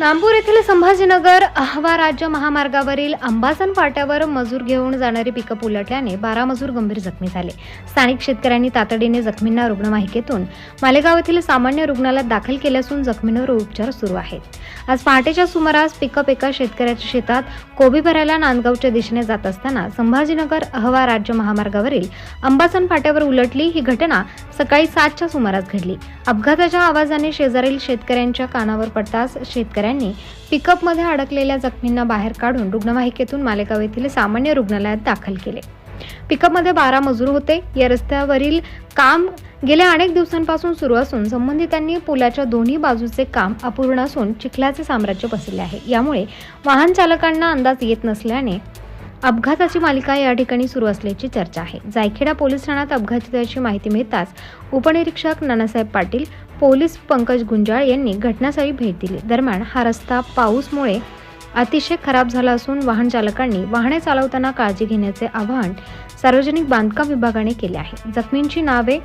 नांबूर येथील संभाजीनगर अहवा राज्य महामार्गावरील अंबासन फाट्यावर मजूर घेऊन जाणारी पिकअप उलटल्याने बारा मजूर गंभीर जखमी झाले. स्थानिक शेतकऱ्यांनी तातडीने जखमींना रुग्णवाहिकेतून मालेगाव येथील सामान्य रुग्णालयात दाखल केले असून जखमींवर उपचार सुरू आहेत. आज पहाटेच्या सुमारास पिकअप एका शेतकऱ्याच्या शेतात कोबी भरायला नांदगावच्या दिशेने जात असताना संभाजीनगर अहवा राज्य महामार्गावरील अंबासन फाट्यावर उलटली ही घटना सकाळी सातच्या सुमारास घडली. अपघाताच्या आवाजाने शेजारील शेतकऱ्यांच्या कानावर पडताच शेतकऱ्यांनी पिकअपमध्ये अडकलेल्या जखमींना बाहेर काढून रुग्णवाहिकेतून मालेगाव येथील सामान्य रुग्णालयात दाखल केले. पिकअपमध्ये बारा मजूर होते. या रस्त्यावरील काम गेल्या अनेक दिवसांपासून सुरू असून संबंधितांनी पुलाच्या दोन्ही बाजूचे काम अपूर्ण असून चिखलाचे साम्राज्य पसरले आहे. यामुळे वाहन चालकांना अंदाज येत नसल्याने अपघाताची मालिका या ठिकाणी सुरू असल्याची चर्चा आहे. जायखेडा पोलीस ठाण्यात अपघाताची माहिती मिळताच उपनिरीक्षक नानासाहेब पाटील पोलीस पंकज गुंजाळ यांनी घटनास्थळी भेट दिली. दरम्यान हा रस्ता पाऊसमुळे अतिशय खराब झाला असून वाहन चालकांनी वाहने चालवताना काळजी घेण्याचे आवाहन सार्वजनिक बांधकाम विभागाने केले आहे. जखमींची नावे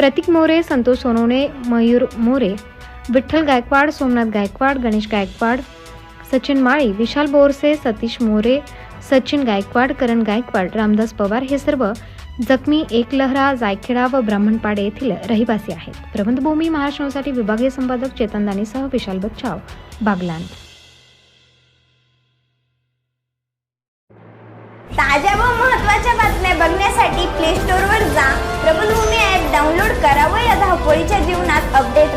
प्रतीक मोरे संतोष सोनवणे मयूर मोरे विठ्ठल गायकवाड सोमनाथ गायकवाड गणेश गायकवाड सचिन माळी विशाल बोरसे सतीश मोरे सचिन गायकवाड करण गायकवाड रामदास पवार हे सर्व जखमी एकलहरा जायखेडा व ब्राह्मणपाडे येथील रहिवासी आहेत. प्रबंधभूमी महाराष्ट्रासाठी विभागीय संपादक चेतन दानेसह विशाल बच्चाव बागलान. ताज्या व महत्त्वाच्या बातम्या बघण्यासाठी प्ले स्टोअरवर जा. प्रबंधभूमी ॲप जीवनात अपडेट